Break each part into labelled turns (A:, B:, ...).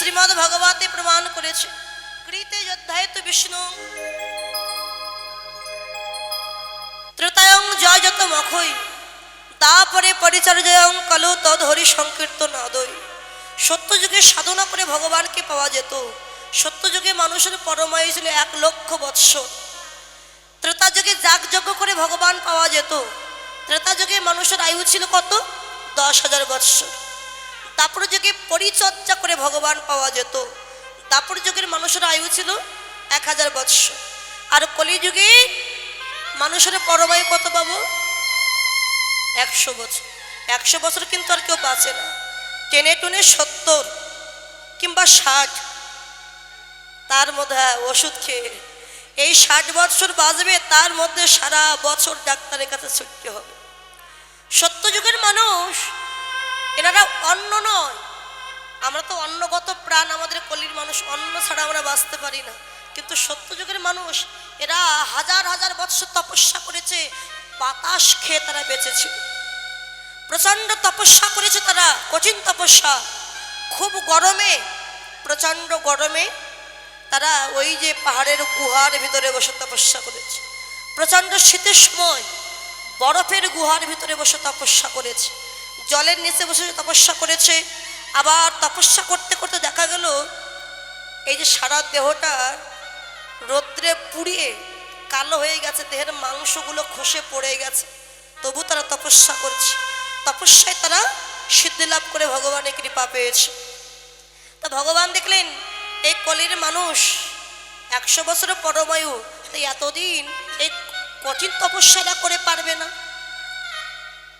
A: শ্রীমদ ভগবতে প্রমাণ করেছে। কৃতে যোদ্ধায় তো বিষ্ণু। ত্রেতায়ং জয় যত মখই তারপরে পরিচর্যায়ং কালো তদ হরি সংকীর্তন আদয় সত্যযুগে সাধনা করে ভগবানকে পাওয়া যেত। সত্যযুগে মানুষের পরমায়ু ছিল এক লক্ষ বৎসর। ত্রেতা যুগে যাগযজ্ঞ করে ভগবান পাওয়া যেত। ত্রেতা যুগে মানুষের আয়ু ছিল কত? দশ হাজার বৎসর। দাপর যুগে পরিচর্যা করে ভগবান পাওয়া যেত। দাপর যুগের মানুষের আয়ু ছিল এক হাজার বৎসর। আর কলিযুগে মানুষের পরবায়ু কত পাবো একশো বছর। একশো বছর কিন্তু আর কেউ বাঁচে না। টেনে টুনে সত্তর কিংবা ষাট। তার মধ্যে ওষুধ খেয়ে এই ষাট বছর বাঁচবে, তার মধ্যে সারা বছর ডাক্তারের কাছে ছুটতে হবে। সত্যযুগের মানুষ এনারা অন্ন নয়। আমরা তো অন্নগত প্রাণ আমাদের কলির মানুষ, অন্ন ছাড়া আমরা বাঁচতে পারি না। কিন্তু সত্যযুগের মানুষ, এরা হাজার হাজার বৎসর তপস্যা করেছে, বাতাস খেয়ে তারা বেঁচেছিল প্রচণ্ড তপস্যা করেছে তারা, কঠিন তপস্যা। খুব গরমে, প্রচণ্ড গরমে তারা ওই যে পাহাড়ের গুহার ভিতরে বসে তপস্যা করেছে। প্রচণ্ড শীতের সময় বরফের গুহার ভিতরে বসে তপস্যা করেছে। জলের নিচে বসে তপস্যা করেছে, আবার তপস্যা করতে করতে দেখা গেল, এই যে সারা দেহটা রৌদ্রে পুড়িয়ে কালো হয়ে গেছে, দেহের মাংসগুলো খসে পড়ে গেছে, তবু তারা তপস্যা করছে। তপস্যায় তারা সিদ্ধি লাভ করে ভগবানের কৃপা পেয়েছে। তা ভগবান দেখলেন, এই কলির মানুষ একশো বছরের পরমায়ু এতদিন এই কঠিন তপস্যাটা করে পারবে না।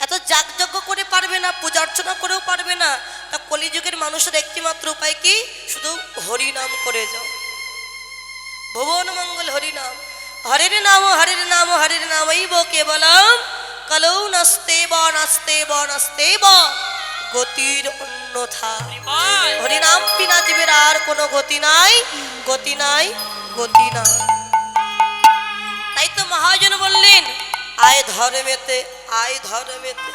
A: এত যাগযজ্ঞ করে পারবে না পূজা অর্চনা করেও পারবে না। তা কলিযুগের মানুষের একটিমাত্র উপায় কি? শুধু হরিনাম করে যাও। ভুবন মঙ্গল হরিনাম। হরের নাম হরের নাম হরের নাম এই নামইব কেবলম। কলৌ নাস্তে ব নাস্তে ব নাস্তে ব। গতির অন্যথা। হরিনাম বিনা জীবের আর কোনো গতি নাই। গতি নাই গতি নাই। তাই তো মহাজন বললেন, আয় ধর্মেতে আয় ধর্মেতে।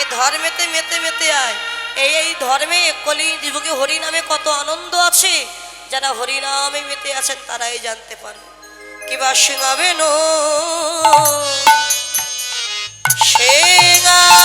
A: এই ধর্মেতে মেতে মেতে আয়। এই এই ধর্মে কলি যুগে হরিনামে কত আনন্দ আছে। যারা হরিনামে মেতে আছেন তারাই জানতে পারবে কিবা শোনাবে নো? শেঙাবেলো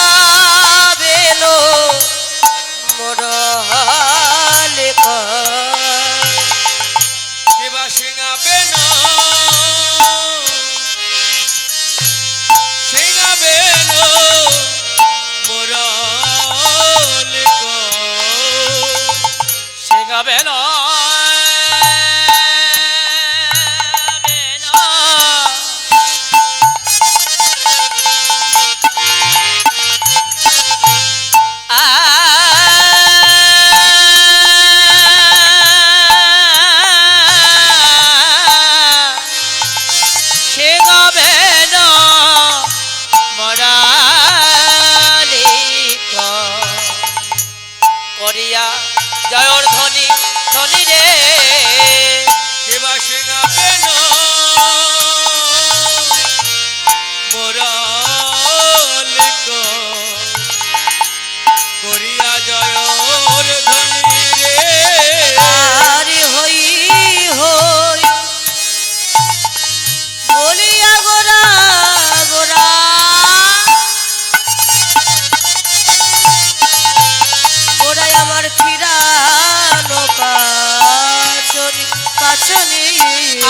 A: পাচনি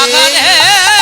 B: আগানে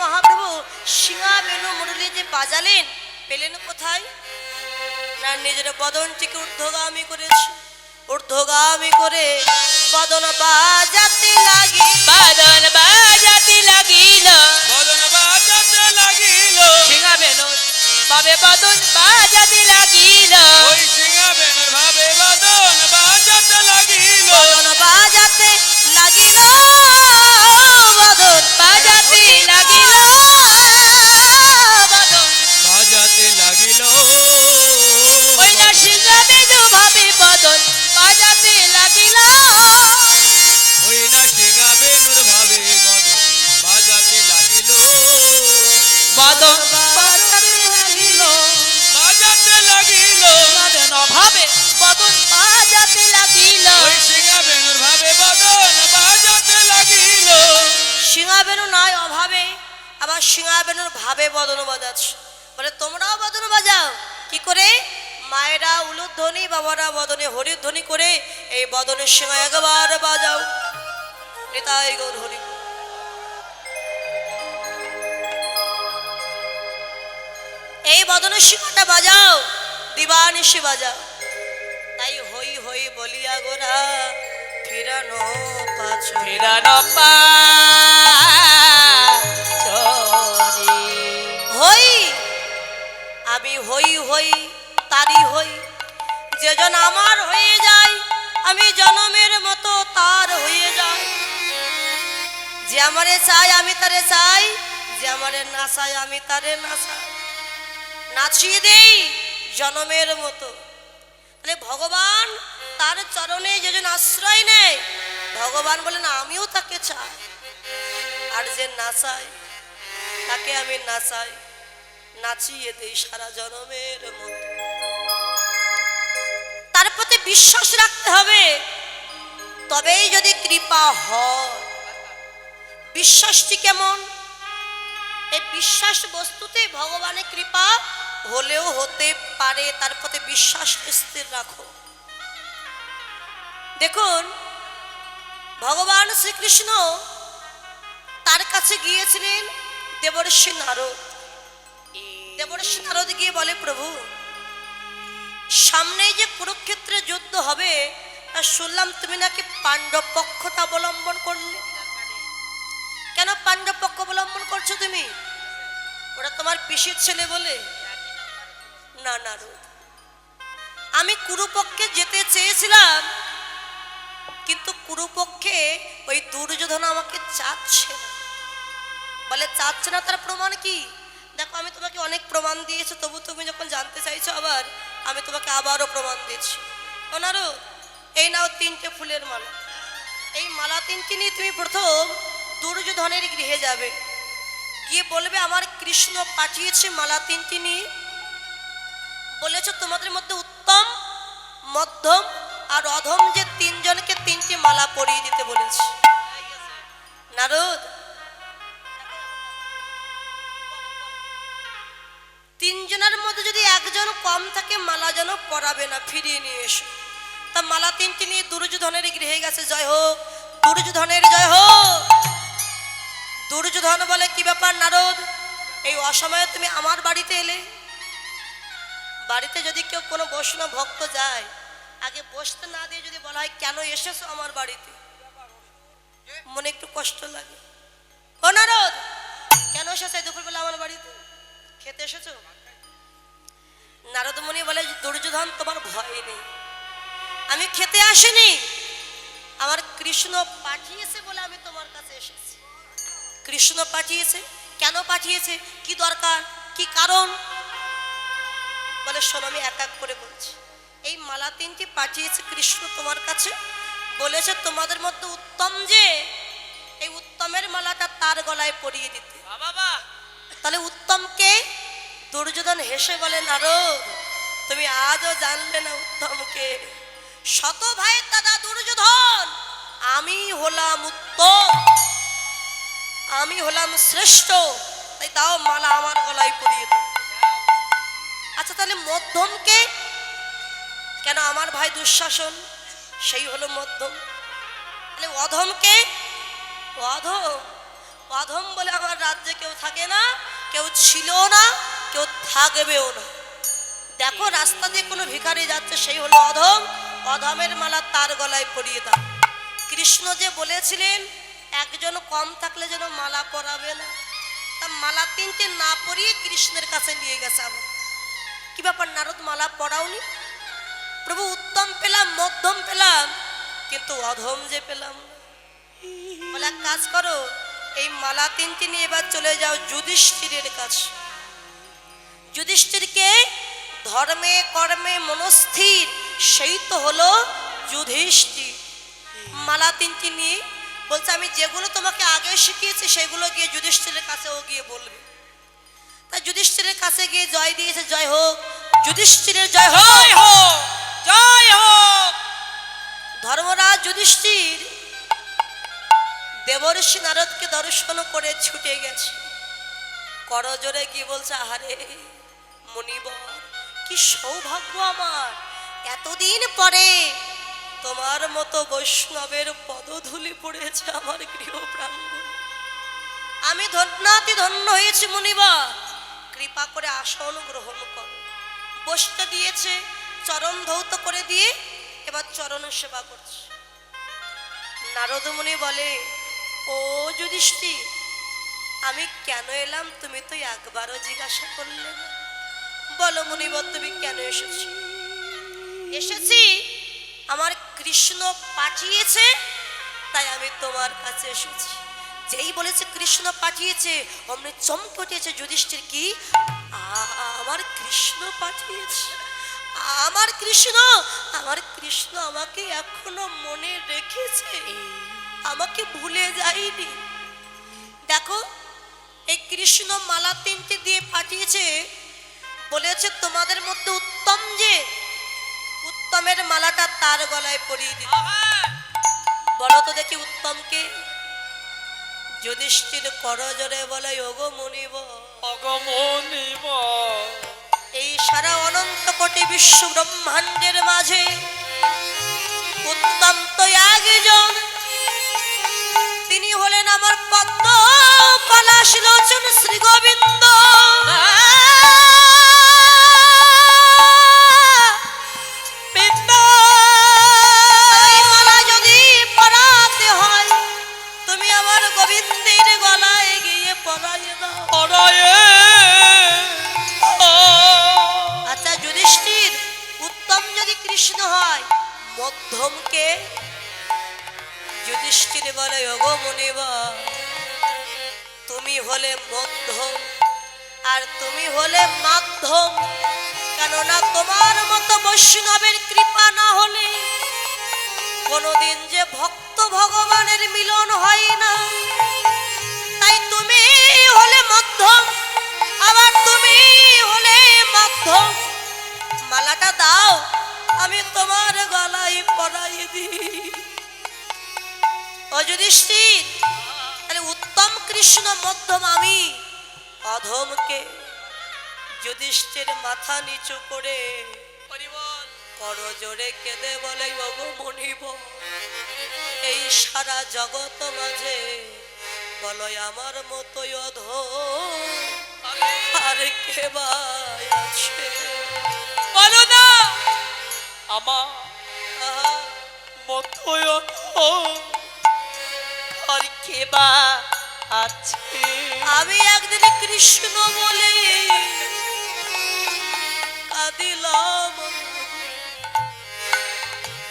A: মহাপ্রভু সিংহা বেনু মুরলি যে বাজালেন পেলেন কোথায়? না নিজের বদনটিকে ঊর্ধ্বগামী করেছে। ঊর্ধ্বগামী করে বদন বাজাতে লাগি
B: বাদন বাজাতে লাগিল।
C: বদন বাজাতে লাগিল।
B: সিংহা বেনুর বাবে বদন বাজাতে লাগিল।
C: ওই সিংহা
A: মায়েরা উলুধ্বনি বাবারা বদনে হরিধ্বনি করে এই বদনের সিংহ একবার বাজাও। নেতাই গৌর হরি। এই বদনের সিংহটা বাজাও দিবানিশি বাজাও। তাই হই হই বলিয়া গোরা ফিরানো পাচন
B: ফিরানো পাচনি
A: হই আমি হই হই তারি হই। যেজন আমার হয়ে যায়, আমি জনমের মতো তার হয়ে যাই। যে আমারে চাই আমি তারে চাই। যে আমারে না চাই আমি তারে না চাই। নাচিয়ে দেই জনমের মতো। তাহলে ভগবান তার চরণে যেজন আশ্রয় নেয়, ভগবান বলেন আমিও তাকে চাই। আর যে না চাই তাকে আমি নাচাই নাচিয়ে দেই সারা জনমের মতো। বিশ্বাস রাখতে হবে। তবেই যদি কৃপা হয়। বিশ্বাসটি কেমন? এই বিশ্বাস বস্তুতে ভগবানের কৃপা হলেও হতে পারে, তার প্রতি বিশ্বাস স্থির রাখো। দেখুন, ভগবান শ্রীকৃষ্ণ তার কাছে গিয়েছিলেন দেবর্ষি নারদ। দেবর্ষি নারদ গিয়ে বলে, প্রভু সামনে যে কুরুক্ষেত্রে যুদ্ধ হবে শুনলাম তুমি নাকি পাণ্ডব পক্ষটা অবলম্বন করলে। কেন পাণ্ডব পক্ষ অবলম্বন করছ তুমি? ওরা তোমার পিসির ছেলে বলে। না নারদ আমি কুরুপক্ষে যেতে চেয়েছিলাম, কিন্তু কুরুপক্ষে ওই দুর্যোধন আমাকে চাচ্ছে না। বলে চাচ্ছে না তার প্রমাণ কি? দেখো, আমি তোমাকে অনেক প্রমাণ দিয়েছি, তবু তুমি যখন জানতে চাইছো আবার আমি তোমাকে আবারও প্রমাণ দিচ্ছি। ওনারও, এই নাও তিনটে ফুলের মালা। এই মালা তিনটি নিয়ে তুমি প্রথম দুর্যোধনের গৃহে যাবে। গিয়ে বলবে, আমার কৃষ্ণ পাঠিয়েছে মালা তিনটি নিয়ে। বলেছ তোমাদের মধ্যে উত্তম, মধ্যম আর অধম যে তিনজনকে তিনটি মালা পরিয়ে দিতে বলেছে। নারদ তিনজনের মধ্যে যদি একজন কম থাকে, মালা যেন পরাবে না, ফিরিয়ে নিয়ে এসো। তা মালা তিনটি নিয়ে দুর্যোধনের গৃহে গেছে, জয় হোক, দুর্যোধনের জয় হোক। দুর্যোধন বলে, কি ব্যাপার নারদ? এই অসময়ে তুমি আমার বাড়িতে এলে? বাড়িতে যদি কেউ কোনো বৈষ্ণব ভক্ত যায়, আগে বসতে না দিয়ে যদি বলা হয়, কেন এসেছ আমার বাড়িতে? মনে একটু কষ্ট লাগে। ও নারদ, কেন এসেছ দুপুরবেলা আমার বাড়িতে? খেতে এসেছ? নারদমণি বলে, দুর্যোধন, তোমার ভয় নেই। আমি খেতে আসিনি। আমার কৃষ্ণ পাঠিয়েছে বলে আমি তোমার কাছে এসেছি। কৃষ্ণ পাঠিয়েছে? কেন পাঠিয়েছে? কি দরকার? কি কারণ? বলে, শোনো, আমি এক এক করে বলছি। এই মালা তিনটি পাঠিয়েছে কৃষ্ণ তোমার কাছে। বলেছে তোমাদের মধ্যে উত্তম যে, এই উত্তমের মালাটা তার গলায় পরিয়ে দিতে।
B: বাবা
A: তাহলে উত্তমকে দুর্যোধন হেসে বলে, নারদ, তুমি আজও জানলে না উত্তমকে শত ভাইয়ের দাদা দুর্যোধন, আমি হলাম উত্তম। আমি হলাম শ্রেষ্ঠ, তাই তাও মালা আমার গলায় পরিয়ে দাও। আচ্ছা তাহলে মধ্যমকে কেন আমার ভাই দুঃশাসন, সেই হলো মধ্যম। তাহলে অধমকে অধম। অধম বলে আমার রাজ্যে কেউ থাকে না। কেউ ছিল না, কেউ থাকবেও না। দেখো, রাস্তা দিয়ে কোনো ভিখারি যাচ্ছে, সেই হলো অধম। অধমের মালা তার গলায় পরিয়ে দাও। কৃষ্ণ যে বলেছিলেন, একজন কম থাকলে যেন মালা পরাবে না। তা মালা তিনটে না পরিয়ে কৃষ্ণের কাছে নিয়ে গেছে আবার। কি ব্যাপার, নারদ, মালা পরাওনি? প্রভু, উত্তম পেলাম, মধ্যম পেলাম, কিন্তু অধম যে পেলাম। বলে, এক কাজ করো এই মালা তিনটি নিয়ে এবার চলে যাও যুধিষ্ঠিরের কাছে। যুধিষ্ঠিরকে ধর্মে কর্মে মনস্থির সেই তো হলো যুধিষ্ঠির। মালা তিনটি নিয়ে বলছে আমি যেগুলো তোমাকে আগে শিখিয়েছি সেগুলো গিয়ে যুধিষ্ঠিরের কাছেও গিয়ে বলবে। তা যুধিষ্ঠিরের কাছে গিয়ে জয় দিয়েছে জয় হোক যুধিষ্ঠিরের জয় হোক।
B: জয় হোক জয় হোক।
A: ধর্মরাজ যুধিষ্ঠির দেবর্ষি নারদকে দর্শন করে ছুটে গেছে। করজোরে কি বলছে, আহারে মনিবর কি সৌভাগ্য আমার। এতদিন পরে তোমার মতো বৈষ্ণবের পদধূলি পড়েছে আমার গৃহ প্রাঙ্গণ আমি ধন্যাতি ধন্য হয়েছি, মুনিবা। কৃপা করে আসন গ্রহণ কর। বসতে দিয়েছে, চরণ ধৌত করে দিয়ে এবার চরণ সেবা করছে। নারদমুনি বলে ও যুধিষ্ঠির, আমি কেন এলাম? তুমি তো একবারও জিজ্ঞাসা করলে বলো মুনিবর, তুমি কেন এসেছি? এসেছি, আমার কৃষ্ণ পাঠিয়েছে, তাই আমি তোমার কাছে এসেছি। যেই বলেছে কৃষ্ণ পাঠিয়েছে, অমনি চমকে উঠেছে যুধিষ্ঠির কি? আমার কৃষ্ণ পাঠিয়েছে। আমার কৃষ্ণ আমার কৃষ্ণ আমাকে এখনও মনে রেখেছে। আমাকে ভুলে যাইনি দেখো এই কৃষ্ণ মালা তিনটে দিয়ে পাঠিয়েছে। বলেছে তোমাদের মধ্যে উত্তম যে উত্তমের মালাটা তার গলায় পরিয়ে দিতে বলো তো দেখি উত্তমকে যুধিষ্ঠির করজরে বলে ওগো মুনিব
B: অগমনিব
A: এই সারা অনন্ত কোটি বিশ্ব ব্রহ্মাণ্ডের মাঝে উত্তম তো একজন আমার পদ্ম পলাশ লোচন শ্রী গোবিন্দ গলায় পরাই ও যুধিষ্ঠির তাহলে উত্তম কৃষ্ণ মধ্যম আমি। অধমকে যুধিষ্ঠির মাথা নিচু করে করজোরে কেঁদে বলে ওগো মনিব এই সারা জগৎ মাঝে বলো আমার মতোই অধ আর। কে আছে?
B: বলো না আমার মতয় আর আছে?
A: আমি একদিন কৃষ্ণ বলে কাঁদিলাম।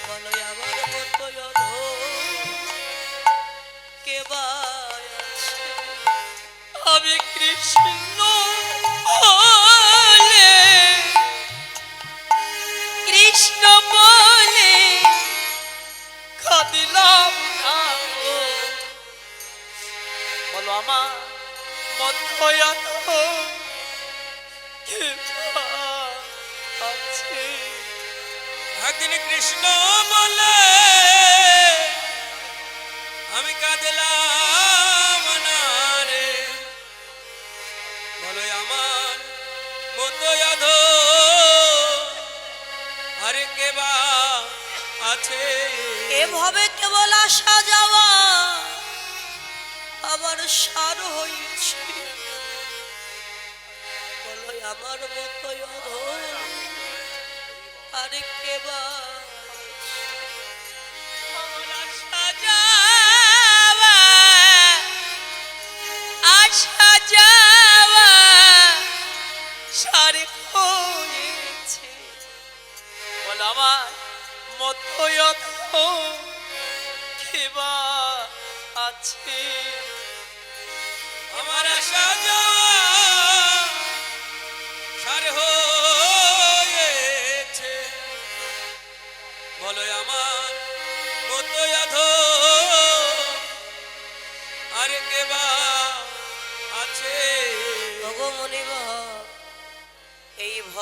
A: বলো আমার
B: আমি কৃষ্ণ। বা আছে
C: একদিন কৃষ্ণ বলে আমি কাঁদলাম না রে। বলো আমার মতো অধ কে বা আছে?
A: এভাবে কেবল আসা যাওয়া আমার সার হয়েছে আমার মতো আর কেবা
B: আশা যাওয়া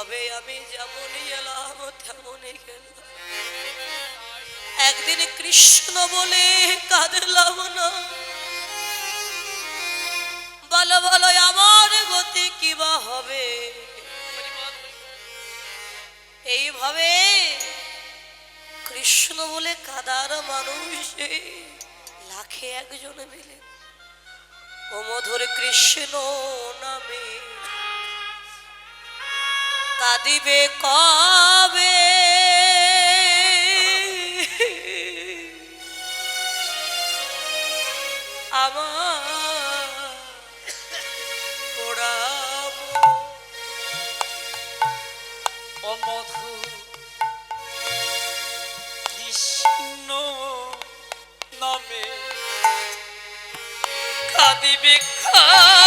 A: এইভাবে আমি যেমনই এলাম, তেমনই গেলাম। একদিন কৃষ্ণ বলে কাঁদলাম না। বলো বলো, আমার গতি কিবা হবে? এইভাবে কৃষ্ণ বলে কাদার মানুষ লাখে একজন মিলে। ও মধুর কৃষ্ণ নামে কাঁদিবে কবে? আমার পোড়াব
B: অমধু কৃষ্ণ নামে। কাঁদিবে খাবে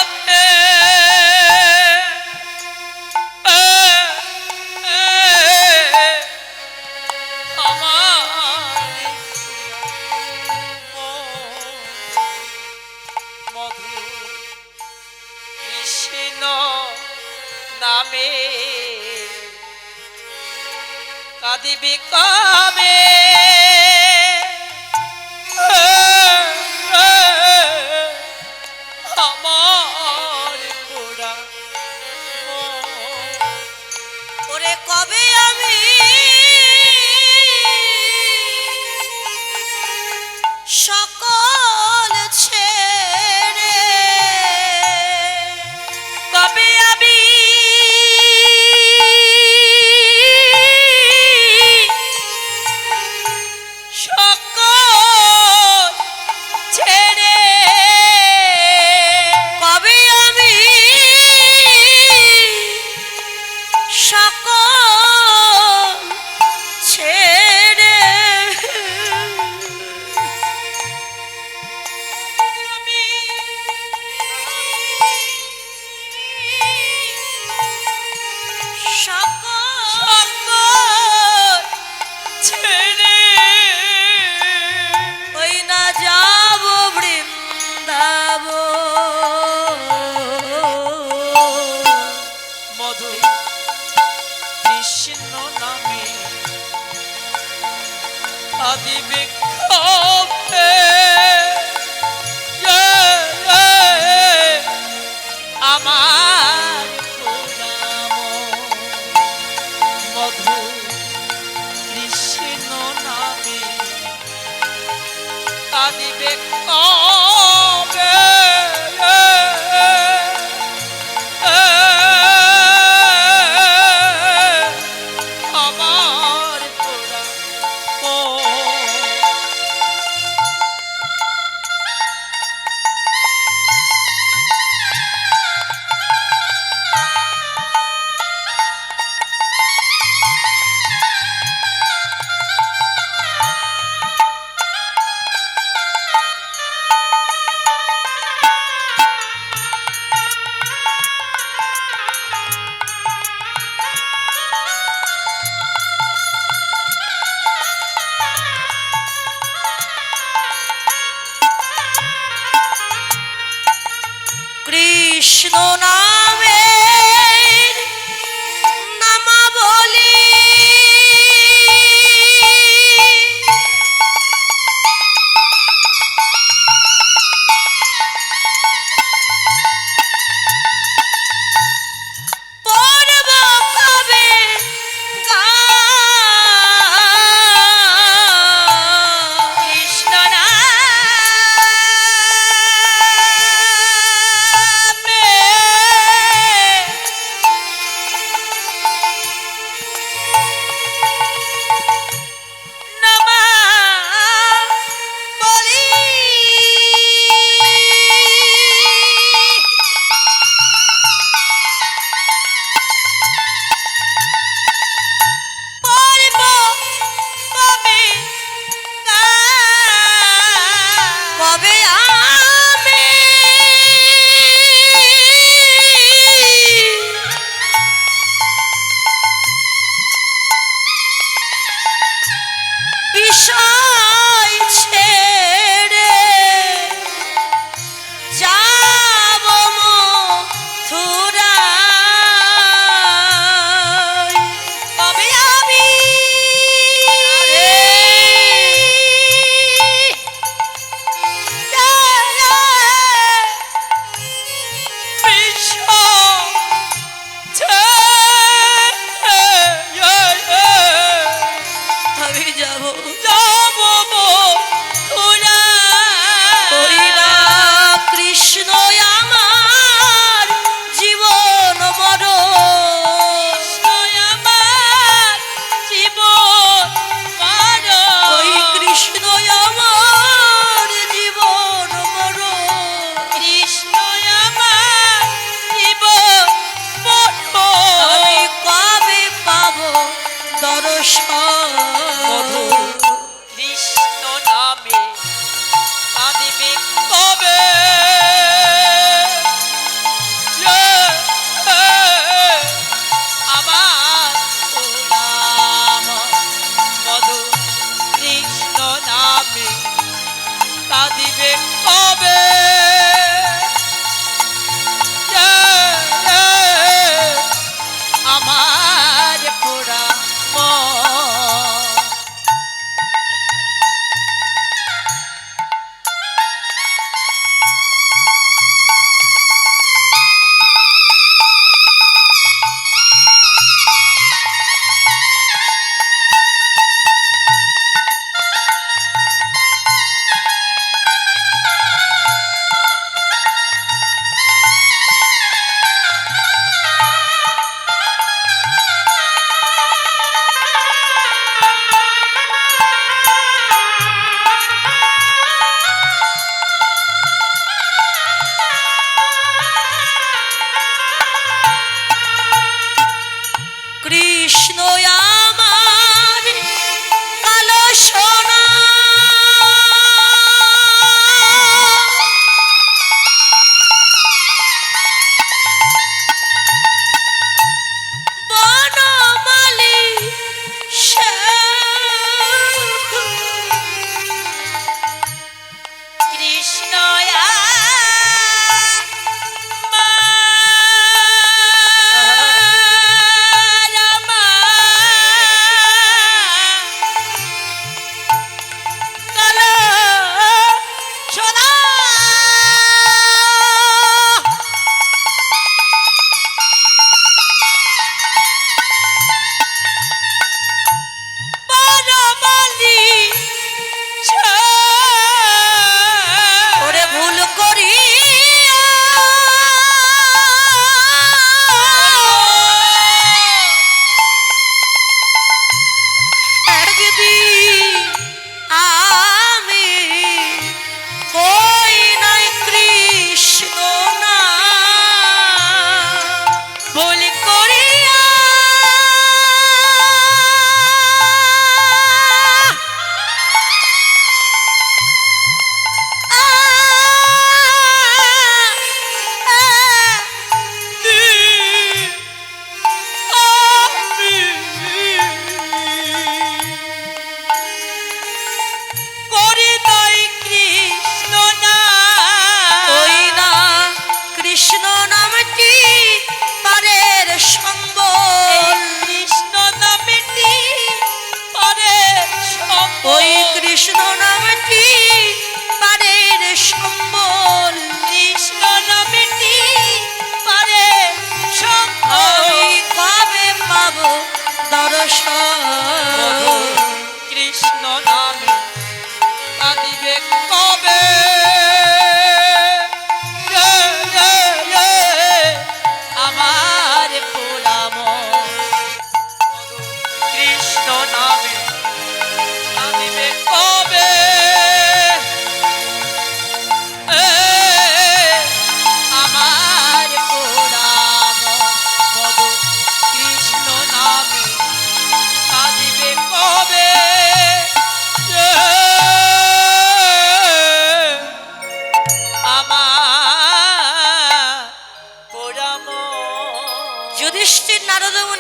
B: আদিবে